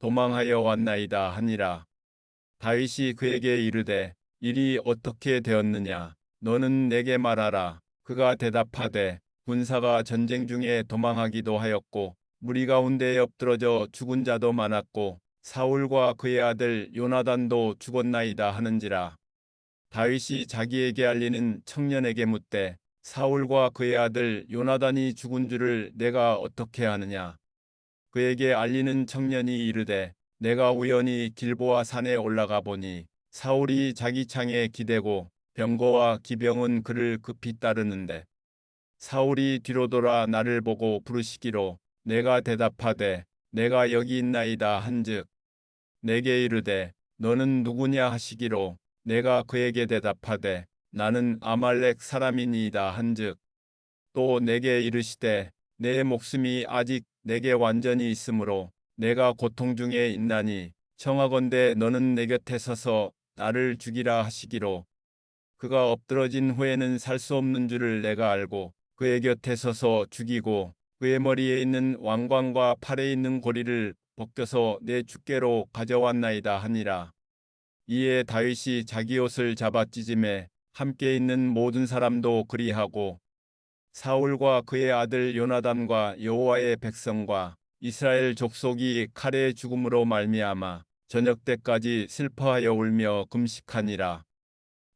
도망하여 왔나이다 하니라. 다윗이 그에게 이르되 일이 어떻게 되었느냐 너는 내게 말하라. 그가 대답하되 군사가 전쟁 중에 도망하기도 하였고 무리 가운데 엎드러져 죽은 자도 많았고 사울과 그의 아들 요나단도 죽었나이다 하는지라. 다윗이 자기에게 알리는 청년에게 묻되 사울과 그의 아들 요나단이 죽은 줄을 내가 어떻게 아느냐. 그에게 알리는 청년이 이르되 내가 우연히 길보아 산에 올라가 보니 사울이 자기 창에 기대고 병거와 기병은 그를 급히 따르는데 사울이 뒤로 돌아 나를 보고 부르시기로 내가 대답하되 내가 여기 있나이다 한즉 내게 이르되 너는 누구냐 하시기로 내가 그에게 대답하되 나는 아말렉 사람이니이다 한즉 또 내게 이르시되 내 목숨이 아직 내게 완전히 있으므로 내가 고통 중에 있나니 청하건대 너는 내 곁에 서서 나를 죽이라 하시기로 그가 엎드러진 후에는 살 수 없는 줄을 내가 알고 그의 곁에 서서 죽이고 그의 머리에 있는 왕관과 팔에 있는 고리를 벗겨서 내 주께로 가져왔나이다 하니라. 이에 다윗이 자기 옷을 잡아 찢음에 함께 있는 모든 사람도 그리하고 사울과 그의 아들 요나단과 여호와의 백성과 이스라엘 족속이 칼의 죽음으로 말미암아 저녁 때까지 슬퍼하여 울며 금식하니라.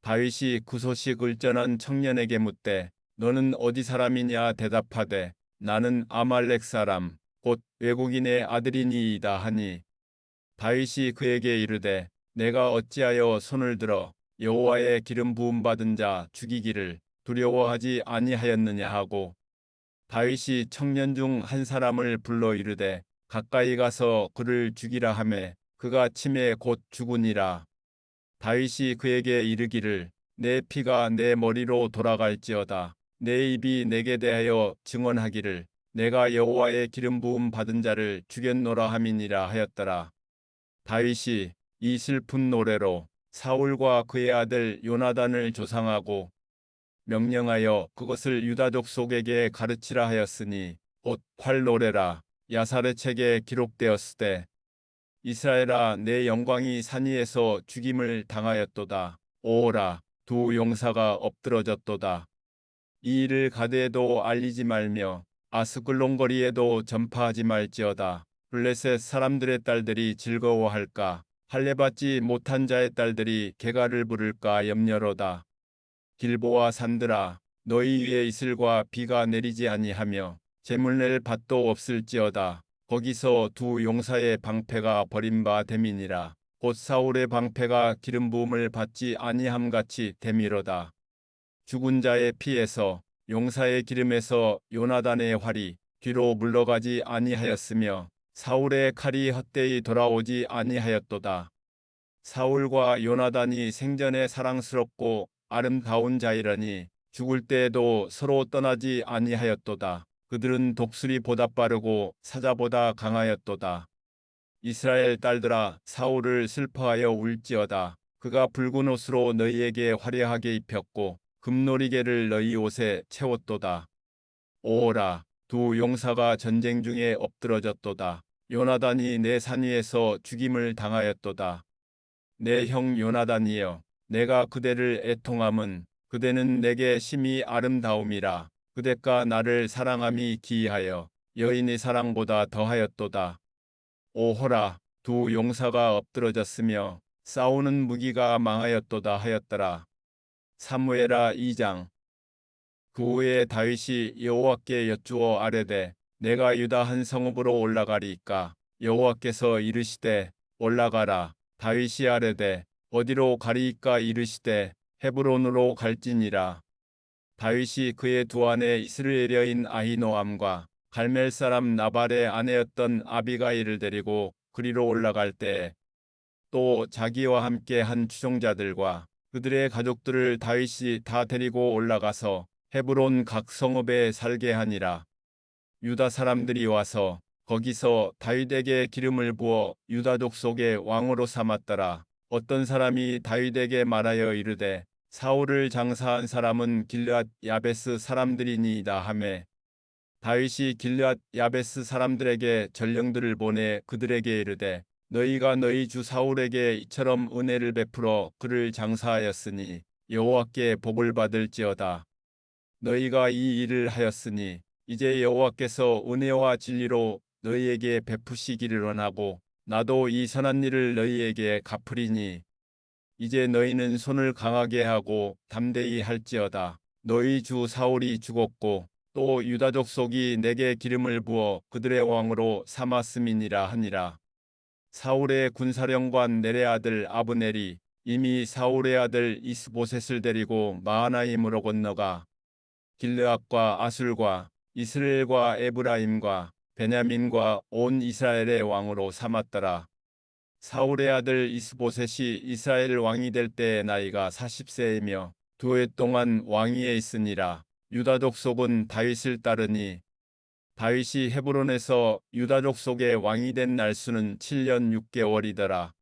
다윗이 그 소식을 전한 청년에게 묻되 너는 어디 사람이냐 대답하되 나는 아말렉 사람 곧 외국인의 아들이니이다 하니 다윗이 그에게 이르되 내가 어찌하여 손을 들어 여호와의 기름 부음 받은 자 죽이기를 두려워하지 아니하였느냐 하고 다윗이 청년 중 한 사람을 불러 이르되 가까이 가서 그를 죽이라 하매 그가 침에 곧 죽으니라. 다윗이 그에게 이르기를 내 피가 내 머리로 돌아갈지어다. 내 입이 내게 대하여 증언하기를 내가 여호와의 기름 부음 받은 자를 죽였노라 함이니라 하였더라. 다윗이 이 슬픈 노래로 사울과 그의 아들 요나단을 조상하고 명령하여 그것을 유다족 속에게 가르치라 하였으니 곧 활노래라. 야살의 책에 기록되었으되 이스라엘아 내 영광이 산 위에서 죽임을 당하였도다. 오라 두 용사가 엎드러졌도다. 이 일을 가드에도 알리지 말며 아스글론 거리에도 전파하지 말지어다. 블레셋 사람들의 딸들이 즐거워할까? 할례받지 못한 자의 딸들이 개가를 부를까 염려로다 길보와 산들아 너희 위에 이슬과 비가 내리지 아니하며 재물 낼 밭도 없을지어다. 거기서 두 용사의 방패가 버림바 됨이니라. 곧 사울의 방패가 기름 부음을 받지 아니함 같이 됨이로다. 죽은 자의 피에서 용사의 기름에서 요나단의 활이 뒤로 물러가지 아니하였으며 사울의 칼이 헛되이 돌아오지 아니하였도다. 사울과 요나단이 생전에 사랑스럽고 아름다운 자이라니 죽을 때에도 서로 떠나지 아니하였도다. 그들은 독수리보다 빠르고 사자보다 강하였도다. 이스라엘 딸들아 사울을 슬퍼하여 울지어다. 그가 붉은 옷으로 너희에게 화려하게 입혔고 금놀이개를 너희 옷에 채웠도다. 오라 두 용사가 전쟁 중에 엎드러졌도다. 요나단이 내 산 위에서 죽임을 당하였도다. 내 형 요나단이여 내가 그대를 애통함은 그대는 내게 심히 아름다움이라 그대가 나를 사랑함이 기이하여 여인의 사랑보다 더하였도다. 오호라 두 용사가 엎드러졌으며 싸우는 무기가 망하였도다 하였더라. 사무에라 2장 그 후에 다윗이 여호와께 여쭈어 아뢰되 내가 유다 한 성읍으로 올라가리이까 여호와께서 이르시되 올라가라 다윗이 아뢰되 어디로 가리이까 이르시되 헤브론으로 갈지니라 다윗이 그의 두 아내 이스라엘여인 아히노암과 갈멜 사람 나발의 아내였던 아비가일을 데리고 그리로 올라갈 때또 자기와 함께 한 추종자들과 그들의 가족들을 다윗이 다 데리고 올라가서 헤브론 각 성읍에 살게 하니라. 유다 사람들이 와서 거기서 다윗에게 기름을 부어 유다족 속의 왕으로 삼았더라. 어떤 사람이 다윗에게 말하여 이르되 사울을 장사한 사람은 길앗 야베스 사람들이니이다 하매 다윗이 길앗 야베스 사람들에게 전령들을 보내 그들에게 이르되 너희가 너희 주 사울에게 이처럼 은혜를 베풀어 그를 장사하였으니 여호와께 복을 받을지어다. 너희가 이 일을 하였으니 이제 여호와께서 은혜와 진리로 너희에게 베푸시기를 원하고 나도 이 선한 일을 너희에게 갚으리니 이제 너희는 손을 강하게 하고 담대히 할지어다. 너희 주 사울이 죽었고 또 유다족 속이 내게 기름을 부어 그들의 왕으로 삼았음이니라 하니라. 사울의 군사령관 내레 아들 아브넬이 이미 사울의 아들 이스보셋을 데리고 마하나임으로 건너가 길르앗과 아술과 이스라엘과 에브라임과 베냐민과 온 이스라엘의 왕으로 삼았더라. 사울의 아들 이스보셋이 이스라엘 왕이 될 때의 나이가 40세이며 두 해 동안 왕위에 있으니라. 유다 족 속은 다윗을 따르니 다윗이 헤브론에서 유다 족 속의 왕이 된 날수는 7년 6개월이더라.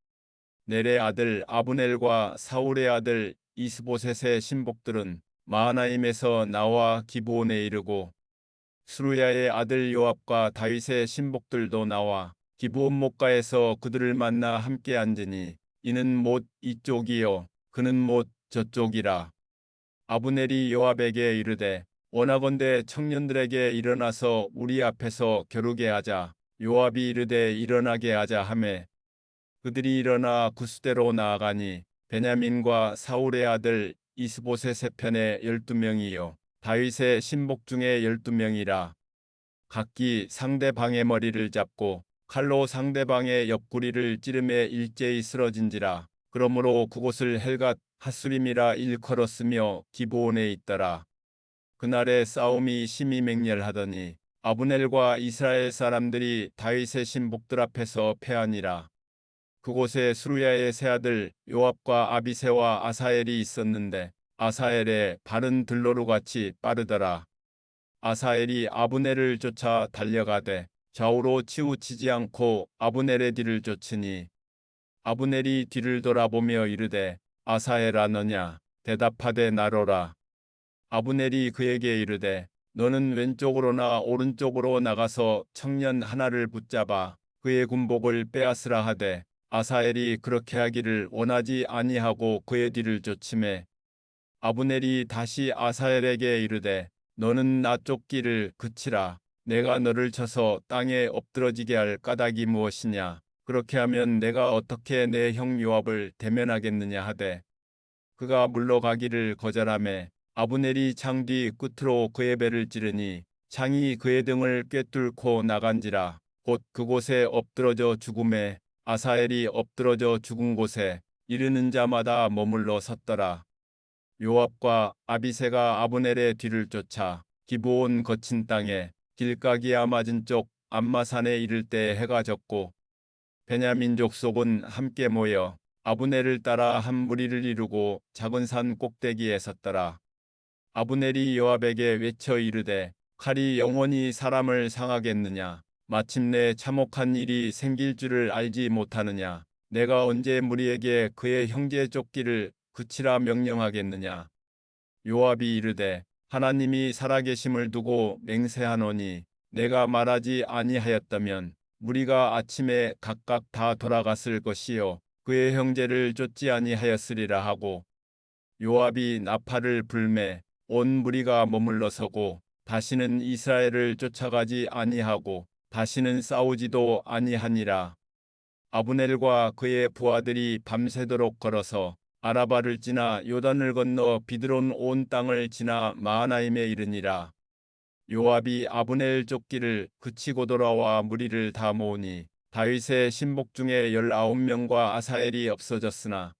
넬의 아들 아브넬과 사울의 아들 이스보셋의 신복들은 마하나임에서 나와 기브온에 이르고 수루야의 아들 요압과 다윗의 신복들도 나와 기브온 목가에서 그들을 만나 함께 앉으니 이는 못 이쪽이요 그는 못 저쪽이라. 아브넬이 요압에게 이르되 원하건대 청년들에게 일어나서 우리 앞에서 겨루게 하자. 요압이 이르되 일어나게 하자 하매 그들이 일어나 구스대로 나아가니 베냐민과 사울의 아들 이스보셋의 편에 열두 명이요 다윗의 신복 중에 열두 명이라. 각기 상대방의 머리를 잡고 칼로 상대방의 옆구리를 찌르매 일제히 쓰러진지라. 그러므로 그곳을 헬갓 하수림이라 일컬었으며 기브온에 있더라. 그날의 싸움이 심히 맹렬하더니 아브넬과 이스라엘 사람들이 다윗의 신복들 앞에서 패하니라. 그곳에 수루야의 세 아들 요압과 아비세와 아사엘이 있었는데 아사엘의 발은 들로루같이 빠르더라. 아사엘이 아브넬을 쫓아 달려가되 좌우로 치우치지 않고 아브넬의 뒤를 쫓으니 아브넬이 뒤를 돌아보며 이르되 아사엘아 너냐 대답하되 나로라. 아브넬이 그에게 이르되 너는 왼쪽으로나 오른쪽으로 나가서 청년 하나를 붙잡아 그의 군복을 빼앗으라 하되 아사엘이 그렇게 하기를 원하지 아니하고 그의 뒤를 쫓음에 아브넬이 다시 아사엘에게 이르되 너는 나 쫓기를 그치라. 내가 너를 쳐서 땅에 엎드러지게 할 까닭이 무엇이냐? 그렇게 하면 내가 어떻게 내 형 요압을 대면하겠느냐 하되 그가 물러가기를 거절하매 아브넬이 창 뒤 끝으로 그의 배를 찌르니 창이 그의 등을 꿰뚫고 나간지라. 곧 그곳에 엎드러져 죽음에 아사엘이 엎드러져 죽은 곳에 이르는 자마다 머물러 섰더라. 요압과 아비세가 아브넬의 뒤를 쫓아 기브온 거친 땅에 길가기야 맞은 쪽 암마산에 이를 때 해가 졌고 베냐민 족 속은 함께 모여 아브넬을 따라 한 무리를 이루고 작은 산 꼭대기에 섰더라. 아브넬이 요압에게 외쳐 이르되 칼이 영원히 사람을 상하겠느냐 마침내 참혹한 일이 생길 줄을 알지 못하느냐? 내가 언제 무리에게 그의 형제 쫓기를 그치라 명령하겠느냐? 요압이 이르되 하나님이 살아계심을 두고 맹세하노니 내가 말하지 아니하였다면 무리가 아침에 각각 다 돌아갔을 것이요 그의 형제를 쫓지 아니하였으리라 하고 요압이 나팔을 불매 온 무리가 머물러 서고 다시는 이스라엘을 쫓아가지 아니하고 다시는 싸우지도 아니하니라. 아브넬과 그의 부하들이 밤새도록 걸어서 아라바를 지나 요단을 건너 비드론 온 땅을 지나 마하나임에 이르니라. 요압이 아브넬 쫓기를 그치고 돌아와 무리를 다 모으니 다윗의 신복 중에 열아홉 명과 아사엘이 없어졌으나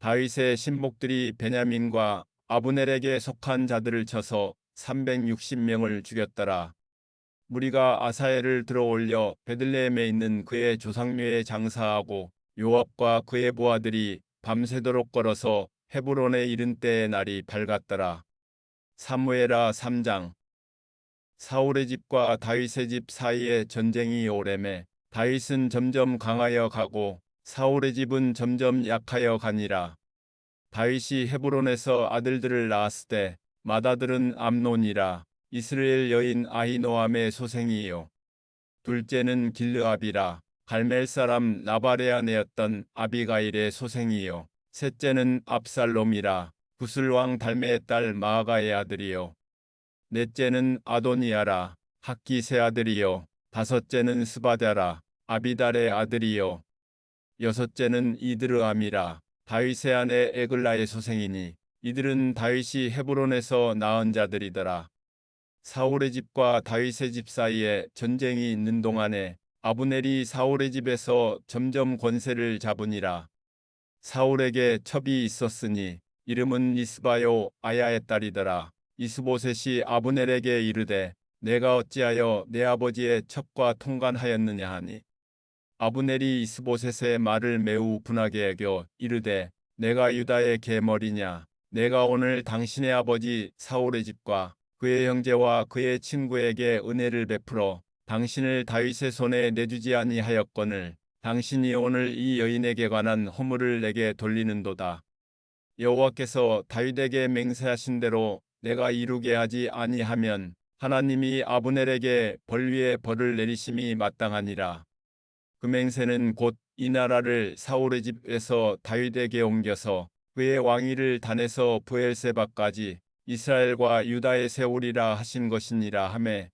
다윗의 신복들이 베냐민과 아브넬에게 속한 자들을 쳐서 360명을 죽였더라. 무리가 아사엘을 들어올려 베들레헴에 있는 그의 조상묘에 장사하고 요압과 그의 부하들이 밤새도록 걸어서 헤브론에 이른 때의 날이 밝았더라. 사무엘하 3장 사울의 집과 다윗의 집 사이에 전쟁이 오래매 다윗은 점점 강하여 가고 사울의 집은 점점 약하여 가니라. 다윗이 헤브론에서 아들들을 낳았을 때 맏아들은 암논이라 이스라엘 여인 아히노함의 소생이요. 둘째는 길르압이라 갈멜 사람 나발의 아내였던 아비가일의 소생이요. 셋째는 압살롬이라 구슬왕 달메의 딸 마아가의 아들이요. 넷째는 아도니아라 학기세 아들이요. 다섯째는 스바다라 아비달의 아들이요. 여섯째는 이드르암이라 다윗의 아내 에글라의 소생이니 이들은 다윗이 헤브론에서 낳은 자들이더라. 사울의 집과 다윗의 집 사이에 전쟁이 있는 동안에 아브넬이 사울의 집에서 점점 권세를 잡으니라. 사울에게 첩이 있었으니 이름은 이스바요 아야의 딸이더라. 이스보셋이 아브넬에게 이르되 내가 어찌하여 내 아버지의 첩과 통관하였느냐 하니 아브넬이 이스보셋의 말을 매우 분하게 여겨 이르되 내가 유다의 계머리냐 내가 오늘 당신의 아버지 사울의 집과 그의 형제와 그의 친구에게 은혜를 베풀어 당신을 다윗의 손에 내주지 아니하였거늘 당신이 오늘 이 여인에게 관한 허물을 내게 돌리는도다. 여호와께서 다윗에게 맹세하신 대로 내가 이루게 하지 아니하면 하나님이 아브넬에게 벌 위에 벌을 내리심이 마땅하니라. 그 맹세는 곧 이 나라를 사울의 집에서 다윗에게 옮겨서 그의 왕위를 단에서 부엘세바까지 이스라엘과 유다에 세우리라 하신 것이니라 하매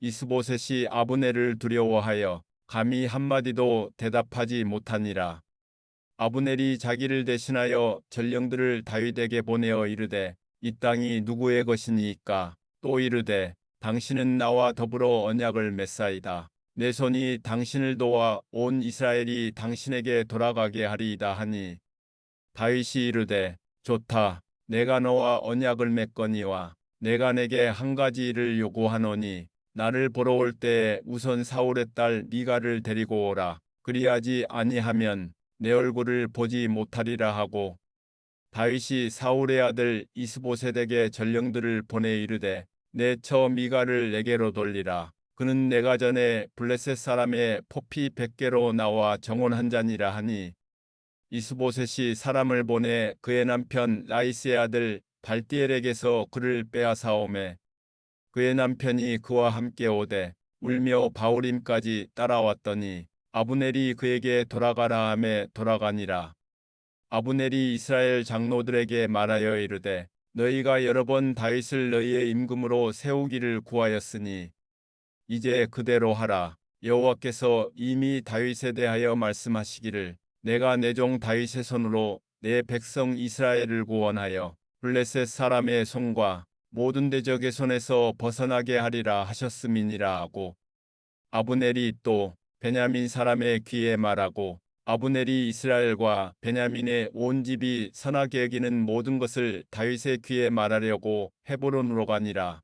이스보셋이 아브넬을 두려워하여 감히 한마디도 대답하지 못하니라. 아브넬이 자기를 대신하여 전령들을 다윗에게 보내어 이르되 이 땅이 누구의 것이니까 또 이르되 당신은 나와 더불어 언약을 맺사이다. 내 손이 당신을 도와 온 이스라엘이 당신에게 돌아가게 하리이다 하니 다윗이 이르되 좋다. 내가 너와 언약을 맺거니와 내가 내게 한 가지 일을 요구하노니 나를 보러 올 때에 우선 사울의 딸 미가를 데리고 오라. 그리하지 아니하면 내 얼굴을 보지 못하리라 하고 다윗이 사울의 아들 이스보셋에게 전령들을 보내 이르되 내 처 미가를 내게로 돌리라. 그는 내가 전에 블레셋 사람의 포피 백개로 나와 정원한 자니라 하니 이스보셋이 사람을 보내 그의 남편 라이스의 아들 발디엘에게서 그를 빼앗아오매 그의 남편이 그와 함께 오되 울며 바울임까지 따라왔더니 아브넬이 그에게 돌아가라 함에 돌아가니라. 아브넬이 이스라엘 장로들에게 말하여 이르되 너희가 여러 번 다윗을 너희의 임금으로 세우기를 구하였으니 이제 그대로 하라. 여호와께서 이미 다윗에 대하여 말씀하시기를 내가 내 종 다윗의 손으로 내 백성 이스라엘을 구원하여 블레셋 사람의 손과 모든 대적의 손에서 벗어나게 하리라 하셨음이니라 하고 아브넬이 또 베냐민 사람의 귀에 말하고 아브넬이 이스라엘과 베냐민의 온 집이 선하게 여기는 모든 것을 다윗의 귀에 말하려고 헤브론으로 가니라.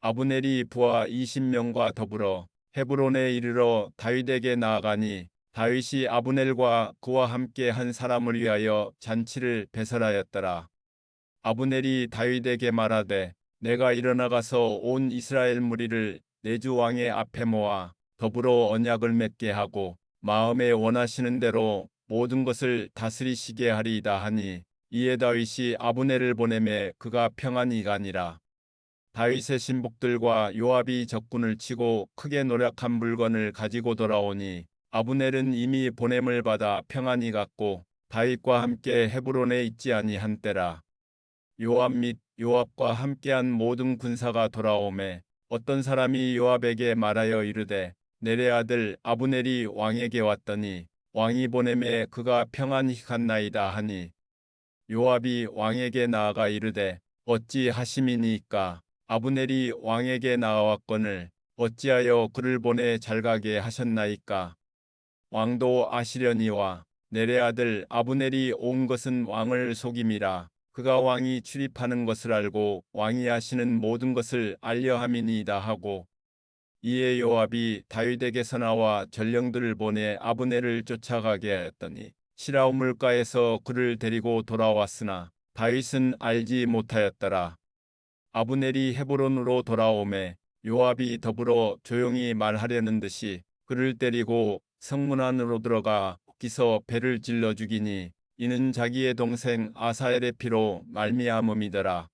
아브넬이 부하 20명과 더불어 헤브론에 이르러 다윗에게 나아가니 다윗이 아브넬과 그와 함께 한 사람을 위하여 잔치를 배설하였더라. 아브넬이 다윗에게 말하되 내가 일어나가서 온 이스라엘 무리를 내주 왕의 앞에 모아 더불어 언약을 맺게 하고 마음에 원하시는 대로 모든 것을 다스리시게 하리이다 하니 이에 다윗이 아브넬을 보내매 그가 평안히 가니라. 다윗의 신복들과 요압이 적군을 치고 크게 노력한 물건을 가지고 돌아오니 아브넬은 이미 보냄을 받아 평안히 갔고 다윗과 함께 헤브론에 있지 아니한 때라. 요압 및 요압과 함께한 모든 군사가 돌아오매 어떤 사람이 요압에게 말하여 이르되 내레 아들 아브넬이 왕에게 왔더니 왕이 보냄에 그가 평안히 갔나이다 하니 요압이 왕에게 나아가 이르되 어찌 하심이니까? 아브넬이 왕에게 나아왔거늘 어찌하여 그를 보내 잘가게 하셨나이까? 왕도 아시려니와 내레 아들 아브넬이 온 것은 왕을 속임이라 그가 왕이 출입하는 것을 알고 왕이 하시는 모든 것을 알려 함이니이다 하고 이에 요압이 다윗에게서 나와 전령들을 보내 아브넬을 쫓아가게 하였더니 시라 우 물가에서 그를 데리고 돌아왔으나 다윗은 알지 못하였더라. 아브넬이 헤브론으로 돌아오매 요압이 더불어 조용히 말하려는 듯이 그를 때리고 성문 안으로 들어가 기서 배를 찔러 죽이니 이는 자기의 동생 아사엘의 피로 말미암음이더라.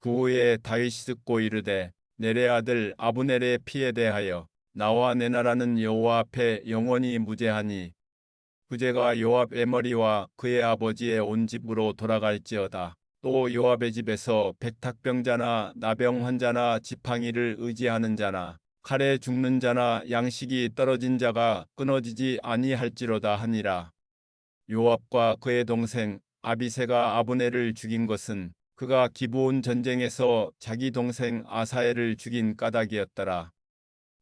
그 후에 다윗이 듣고 이르되 내레 아들 아브넬의 피에 대하여 나와 내 나라는 여호와 앞에 영원히 무죄하니 그제가 요압의 머리와 그의 아버지의 온 집으로 돌아갈지어다. 또 요압의 집에서 백탁병자나 나병 환자나 지팡이를 의지하는 자나 칼에 죽는 자나 양식이 떨어진 자가 끊어지지 아니할지로다 하니라. 요압과 그의 동생 아비세가 아브넬을 죽인 것은 그가 기브온 전쟁에서 자기 동생 아사엘을 죽인 까닭이었더라.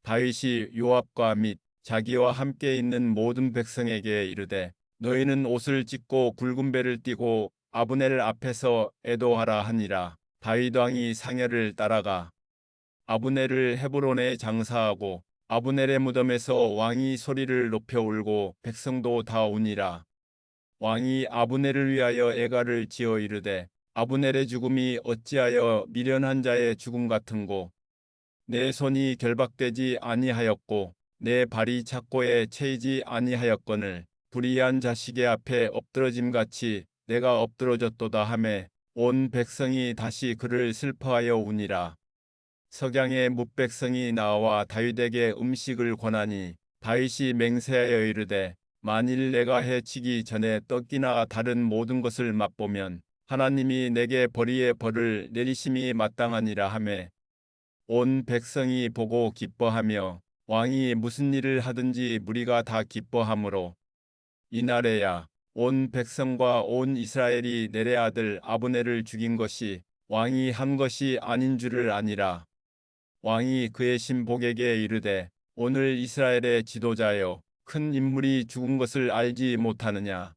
다윗이 요압과 및 자기와 함께 있는 모든 백성에게 이르되 너희는 옷을 찢고 굵은 배를 띠고 아브넬 앞에서 애도하라 하니라. 다윗 왕이 상여를 따라가 아브넬을 헤브론에 장사하고 아브넬의 무덤에서 왕이 소리를 높여 울고 백성도 다 우니라. 왕이 아브넬을 위하여 애가를 지어 이르되 아브넬의 죽음이 어찌하여 미련한 자의 죽음 같은고 내 손이 결박되지 아니하였고 내 발이 착고에 채이지 아니하였거늘 불의한 자식의 앞에 엎드러짐 같이 내가 엎드러졌도다 하매 온 백성이 다시 그를 슬퍼하여 우니라. 석양의 뭇백성이 나와 다윗에게 음식을 권하니 다윗이 맹세하여 이르되 만일 내가 해치기 전에 떡이나 다른 모든 것을 맛보면 하나님이 내게 벌이의 벌을 내리심이 마땅하니라 하매 온 백성이 보고 기뻐하며 왕이 무슨 일을 하든지 무리가 다 기뻐하므로 이날에야 온 백성과 온 이스라엘이 내레 아들 아브넬을 죽인 것이 왕이 한 것이 아닌 줄을 아니라 왕이 그의 신복에게 이르되 오늘 이스라엘의 지도자여 큰 인물이 죽은 것을 알지 못하느냐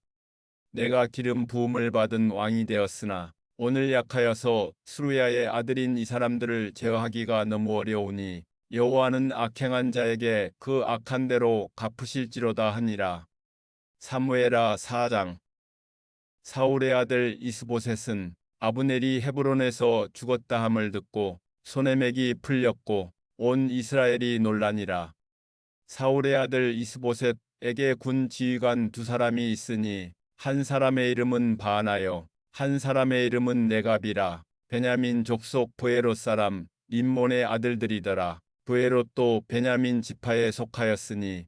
내가 기름 부음을 받은 왕이 되었으나 오늘 약하여서 수루야의 아들인 이 사람들을 제어하기가 너무 어려우니 여호와는 악행한 자에게 그 악한 대로 갚으실지로다 하니라. 사무엘아 4장 사울의 아들 이스보셋은 아브넬이 헤브론에서 죽었다 함을 듣고 손에 맥이 풀렸고 온 이스라엘이 논란이라. 사울의 아들 이스보셋에게 군 지휘관 두 사람이 있으니 한 사람의 이름은 바나요 한 사람의 이름은 네갑이라 베냐민 족속 부에롯 사람 림몬의 아들들이더라. 부에롯도 베냐민 지파에 속하였으니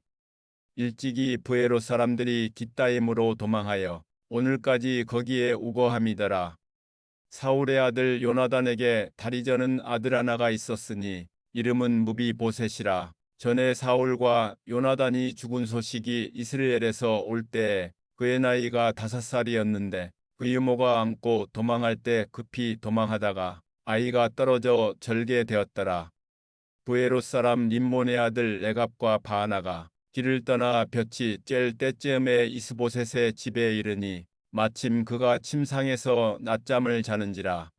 일찍이 부에롯 사람들이 기따임으로 도망하여 오늘까지 거기에 우거함이더라. 사울의 아들 요나단에게 다리 저는 아들 하나가 있었으니 이름은 무비보셋이라. 전에 사울과 요나단이 죽은 소식이 이스라엘에서 올 때에 그의 나이가 다섯 살이었는데 그 유모가 안고 도망할 때 급히 도망하다가 아이가 떨어져 절개되었더라. 부에롯 사람 림몬의 아들 레갑과 바나가 길을 떠나 볕이 쬐을 때쯤에 이스보셋의 집에 이르니 마침 그가 침상에서 낮잠을 자는지라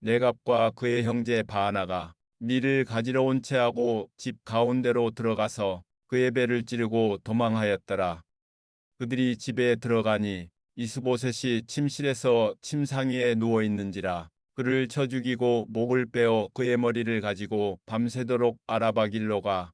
레갑과 그의 형제 바나가 밀을 가지러 온 채하고 집 가운데로 들어가서 그의 배를 찌르고 도망하였더라. 그들이 집에 들어가니 이스보셋이 침실에서 침상 위에 누워 있는지라 그를 쳐 죽이고 목을 빼어 그의 머리를 가지고 밤새도록 아라바 길로 가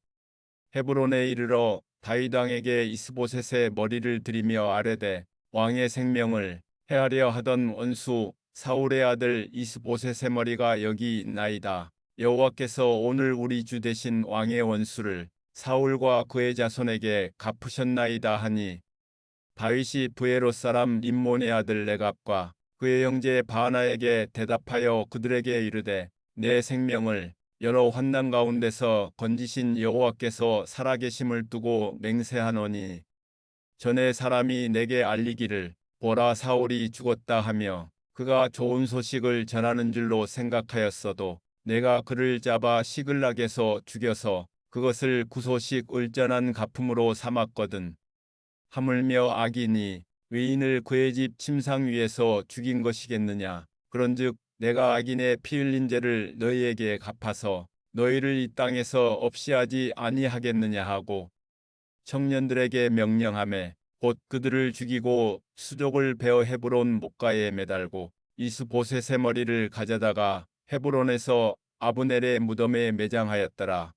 헤브론에 이르러 다윗 왕에게 이스보셋의 머리를 들이며 아뢰되 왕의 생명을 해하려 하던 원수 사울의 아들 이스보셋의 머리가 여기 있나이다. 여호와께서 오늘 우리 주 대신 왕의 원수를 사울과 그의 자손에게 갚으셨나이다 하니 다윗이 부에롯 사람 림몬의 아들 레갑과 그의 형제 바나에게 대답하여 그들에게 이르되 내 생명을 여러 환난 가운데서 건지신 여호와께서 살아계심을 두고 맹세하노니 전에 사람이 내게 알리기를 보라 사울이 죽었다 하며 그가 좋은 소식을 전하는 줄로 생각하였어도 내가 그를 잡아 시글락에서 죽여서 그것을 구소식 울전한 가품으로 삼았거든. 하물며 악인이 외인을 그의 집 침상 위에서 죽인 것이겠느냐. 그런즉 내가 악인의 피 흘린 죄를 너희에게 갚아서 너희를 이 땅에서 없이 하지 아니하겠느냐 하고 청년들에게 명령함에 곧 그들을 죽이고 수족을 베어 헤브론 목가에 매달고 이스보셋의 머리를 가져다가 헤브론에서 아브넬의 무덤에 매장하였더라.